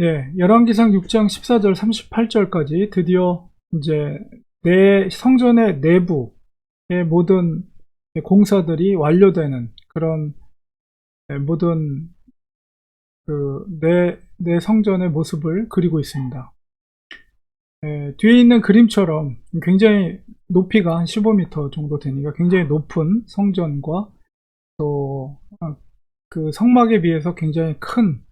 예, 열왕기상 6장 14절 38절까지 드디어 이제 내 성전의 내부의 모든 공사들이 완료되는 그런 예, 모든 그 내 내 성전의 모습을 그리고 있습니다. 예, 뒤에 있는 그림처럼 굉장히 높이가 한 15m 정도 되니까 굉장히 높은 성전과 또 그 성막에 비해서 굉장히 큰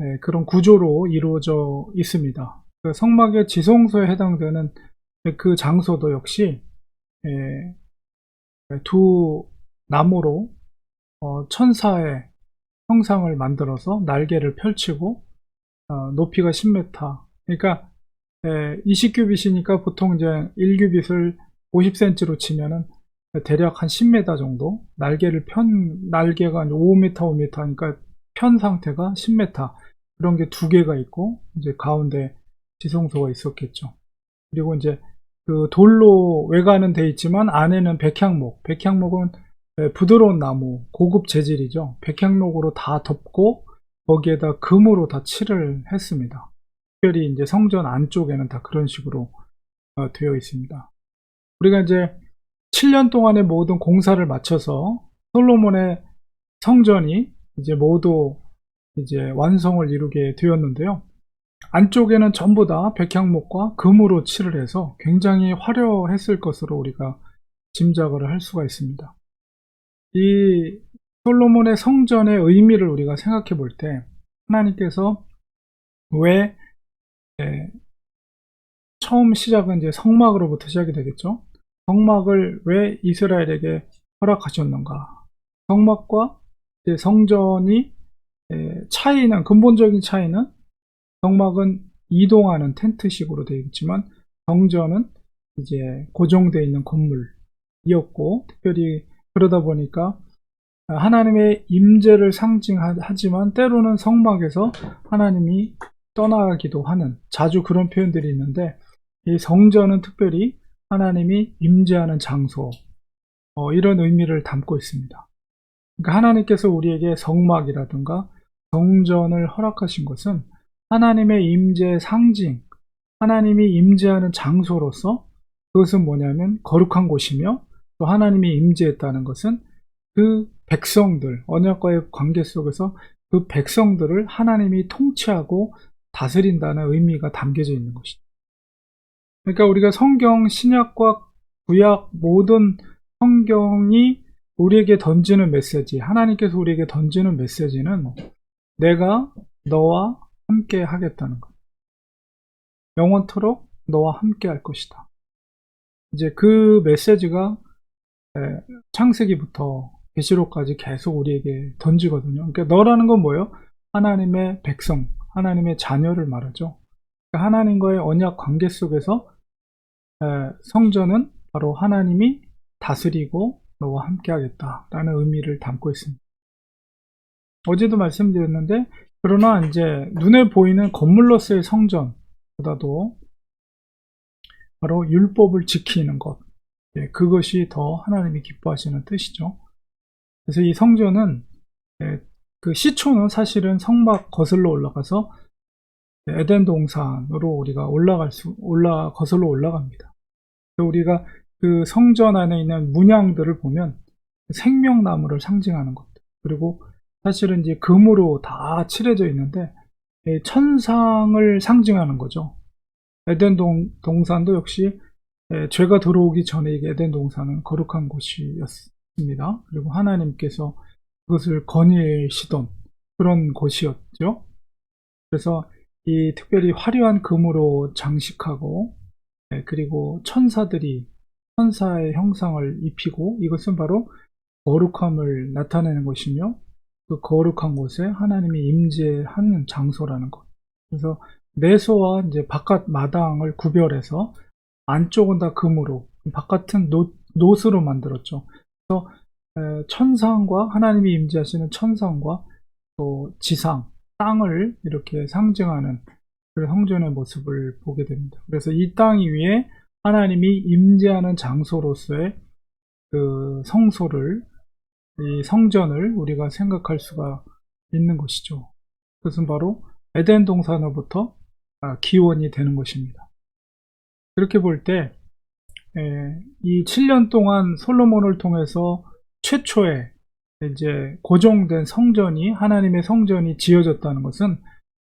예, 그런 구조로 이루어져 있습니다. 그 성막의 지성소에 해당되는 그 장소도 역시 예, 두 나무로 어, 천사의 형상을 만들어서 날개를 펼치고 어, 높이가 10m. 그러니까 예, 20규빗이니까 보통 이제 1규빗을 50cm로 치면은 대략 한 10m 정도 날개를 편 날개가 5m 5m 그러니까 편 상태가 10m 그런 게 두 개가 있고 이제 가운데 지성소가 있었겠죠. 그리고 이제 그 돌로 외관은 돼 있지만 안에는 백향목. 백향목은 부드러운 나무, 고급 재질이죠. 백향목으로 다 덮고 거기에다 금으로 다 칠을 했습니다. 특별히 이제 성전 안쪽에는 다 그런 식으로 어, 되어 있습니다. 우리가 이제 7년 동안의 모든 공사를 마쳐서 솔로몬의 성전이 이제 모두 이제 완성을 이루게 되었는데요. 안쪽에는 전부 다 백향목과 금으로 칠을 해서 굉장히 화려했을 것으로 우리가 짐작을 할 수가 있습니다. 이 솔로몬의 성전의 의미를 우리가 생각해 볼 때 하나님께서 왜 예, 처음 시작은 이제 성막으로부터 시작이 되겠죠. 성막을 왜 이스라엘에게 허락하셨는가? 성막과 성전이 차이는 근본적인 차이는 성막은 이동하는 텐트식으로 되어 있지만 성전은 이제 고정되어 있는 건물이었고 특별히 그러다 보니까 하나님의 임재를 상징하지만 때로는 성막에서 하나님이 떠나기도 하는 자주 그런 표현들이 있는데 이 성전은 특별히 하나님이 임재하는 장소 어, 이런 의미를 담고 있습니다. 그러니까 하나님께서 우리에게 성막이라든가 성전을 허락하신 것은 하나님의 임재 상징, 하나님이 임재하는 장소로서 그것은 뭐냐면 거룩한 곳이며 또 하나님이 임재했다는 것은 그 백성들, 언약과의 관계 속에서 그 백성들을 하나님이 통치하고 다스린다는 의미가 담겨져 있는 것이죠. 그러니까 우리가 성경, 신약과 구약 모든 성경이 우리에게 던지는 메시지, 하나님께서 우리에게 던지는 메시지는 내가 너와 함께 하겠다는 것. 영원토록 너와 함께 할 것이다. 이제 그 메시지가 창세기부터 계시록까지 계속 우리에게 던지거든요. 그러니까 너라는 건 뭐예요? 하나님의 백성, 하나님의 자녀를 말하죠. 그러니까 하나님과의 언약 관계 속에서 성전은 바로 하나님이 다스리고 너와 함께 하겠다라는 의미를 담고 있습니다. 어제도 말씀드렸는데 그러나 이제 눈에 보이는 건물로서의 성전보다도 바로 율법을 지키는 것 예, 그것이 더 하나님이 기뻐하시는 뜻이죠. 그래서 이 성전은 예, 그 시초는 사실은 성막 거슬러 올라가서 에덴 동산으로 우리가 올라갈 수 올라 거슬러 올라갑니다. 우리가 그 성전 안에 있는 문양들을 보면 생명나무를 상징하는 것들 그리고 사실은 이제 금으로 다 칠해져 있는데 천상을 상징하는 거죠. 에덴 동, 동산도 역시 죄가 들어오기 전에 에덴 동산은 거룩한 곳이었습니다. 그리고 하나님께서 그것을 거니시던 그런 곳이었죠. 그래서 이 특별히 화려한 금으로 장식하고 그리고 천사들이 천사의 형상을 입히고 이것은 바로 거룩함을 나타내는 것이며 그 거룩한 곳에 하나님이 임재하는 장소라는 것. 그래서 내소와 이제 바깥 마당을 구별해서 안쪽은 다 금으로, 바깥은 노, 노스로 만들었죠. 그래서 천상과 하나님이 임재하시는 천상과 또 지상, 땅을 이렇게 상징하는 그 성전의 모습을 보게 됩니다. 그래서 이 땅 위에 하나님이 임재하는 장소로서의 그 성소를 이 성전을 우리가 생각할 수가 있는 것이죠. 그것은 바로 에덴 동산으로부터 아, 기원이 되는 것입니다. 그렇게 볼 때 이 7년 동안 솔로몬을 통해서 최초의 이제 고정된 성전이 하나님의 성전이 지어졌다는 것은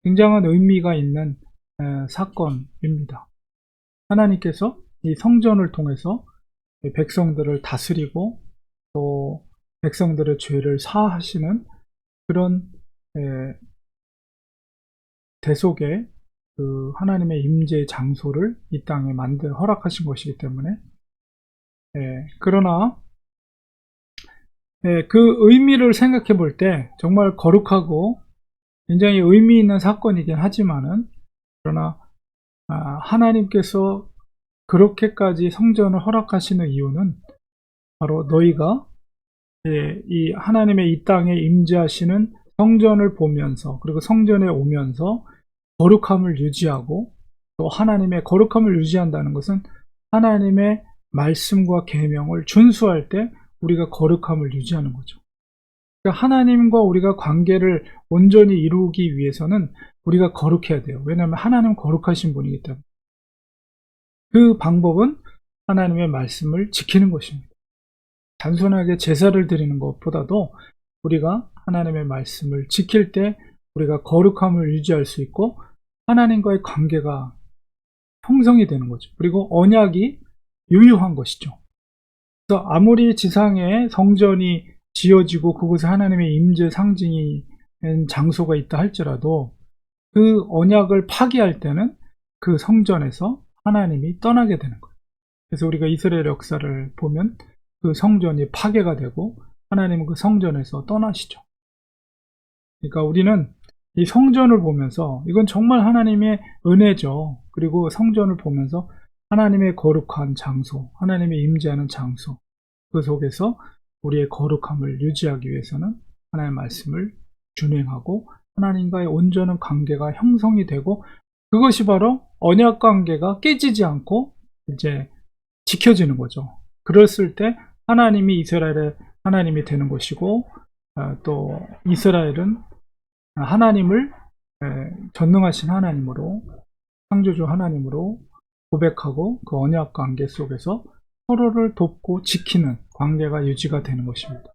굉장한 의미가 있는 에, 사건입니다. 하나님께서 이 성전을 통해서 백성들을 다스리고 또 백성들의 죄를 사하시는 그런 에, 대속의 그 하나님의 임재 장소를 이 땅에 만들 허락하신 것이기 때문에 예, 그러나 예, 그 의미를 생각해 볼 때 정말 거룩하고 굉장히 의미 있는 사건이긴 하지만은 그러나 아, 하나님께서 그렇게까지 성전을 허락하시는 이유는 바로 너희가 예, 이 하나님의 이 땅에 임재하시는 성전을 보면서 그리고 성전에 오면서 거룩함을 유지하고 또 하나님의 거룩함을 유지한다는 것은 하나님의 말씀과 계명을 준수할 때 우리가 거룩함을 유지하는 거죠. 그러니까 하나님과 우리가 관계를 온전히 이루기 위해서는 우리가 거룩해야 돼요. 왜냐하면 하나님 거룩하신 분이기 때문에. 그 방법은 하나님의 말씀을 지키는 것입니다. 단순하게 제사를 드리는 것보다도 우리가 하나님의 말씀을 지킬 때 우리가 거룩함을 유지할 수 있고 하나님과의 관계가 형성이 되는 거죠. 그리고 언약이 유효한 것이죠. 그래서 아무리 지상에 성전이 지어지고 그곳에 하나님의 임재 상징이 된 장소가 있다 할지라도 그 언약을 파기할 때는 그 성전에서 하나님이 떠나게 되는 거예요. 그래서 우리가 이스라엘 역사를 보면 그 성전이 파괴가 되고 하나님은 그 성전에서 떠나시죠. 그러니까 우리는 이 성전을 보면서 이건 정말 하나님의 은혜죠. 그리고 성전을 보면서 하나님의 거룩한 장소, 하나님의 임재하는 장소, 그 속에서 우리의 거룩함을 유지하기 위해서는 하나님의 말씀을 준행하고 하나님과의 온전한 관계가 형성이 되고 그것이 바로 언약 관계가 깨지지 않고 이제 지켜지는 거죠. 그랬을 때 하나님이 이스라엘의 하나님이 되는 것이고 어, 또 이스라엘은 하나님을 전능하신 하나님으로 창조주 하나님으로 고백하고 그 언약 관계 속에서 서로를 돕고 지키는 관계가 유지가 되는 것입니다.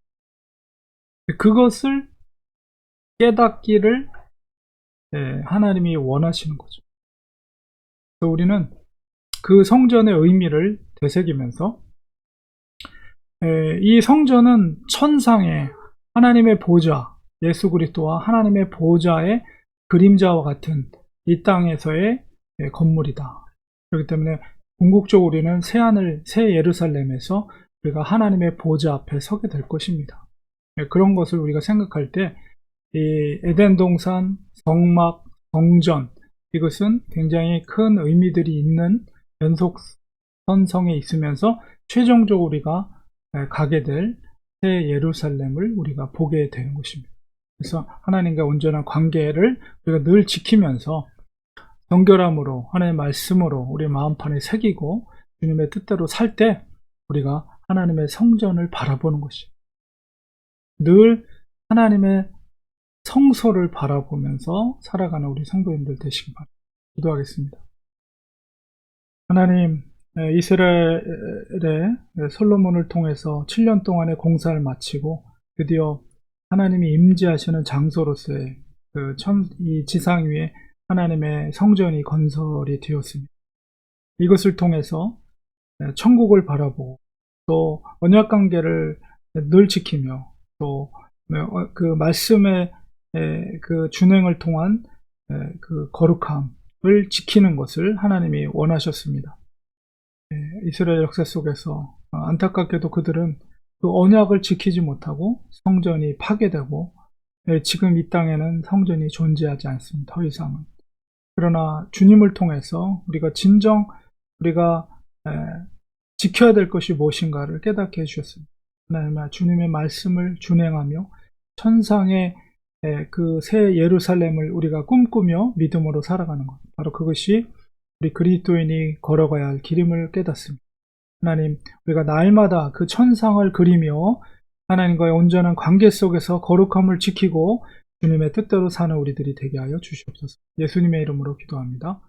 그것을 깨닫기를 하나님이 원하시는 거죠. 그래서 우리는 그 성전의 의미를 되새기면서 이 성전은 천상의 하나님의 보좌, 예수 그리스도와 하나님의 보좌의 그림자와 같은 이 땅에서의 건물이다. 그렇기 때문에 궁극적으로 우리는 새 하늘, 새 예루살렘에서 우리가 하나님의 보좌 앞에 서게 될 것입니다. 그런 것을 우리가 생각할 때, 이 에덴 동산, 성막, 성전, 이것은 굉장히 큰 의미들이 있는 연속 선성에 있으면서 최종적으로 우리가 가게 될 새 예루살렘을 우리가 보게 되는 것입니다. 그래서 하나님과 온전한 관계를 우리가 늘 지키면서 정결함으로 하나님의 말씀으로 우리 마음판에 새기고 주님의 뜻대로 살 때 우리가 하나님의 성전을 바라보는 것이 늘 하나님의 성소를 바라보면서 살아가는 우리 성도님들 되시기 바랍니다. 기도하겠습니다. 하나님, 이스라엘의 솔로몬을 통해서 7년 동안의 공사를 마치고 드디어 하나님이 임재하시는 장소로서의 그 천, 이 지상 위에 하나님의 성전이 건설이 되었습니다. 이것을 통해서 천국을 바라보고 또 언약 관계를 늘 지키며 또그 어, 말씀의 그 준행을 통한 그 거룩함을 지키는 것을 하나님이 원하셨습니다. 이스라엘 역사 속에서 안타깝게도 그들은 그 언약을 지키지 못하고 성전이 파괴되고 지금 이 땅에는 성전이 존재하지 않습니다. 더 이상은. 그러나 주님을 통해서 우리가 진정 우리가 지켜야 될 것이 무엇인가를 깨닫게 해주셨습니다. 하나님 주님의 말씀을 준행하며 천상의 그 새 예루살렘을 우리가 꿈꾸며 믿음으로 살아가는 것. 바로 그것이 우리 그리스도인이 걸어가야 할 길임을 깨닫습니다. 하나님, 우리가 날마다 그 천상을 그리며 하나님과의 온전한 관계 속에서 거룩함을 지키고 주님의 뜻대로 사는 우리들이 되게 하여 주시옵소서. 예수님의 이름으로 기도합니다.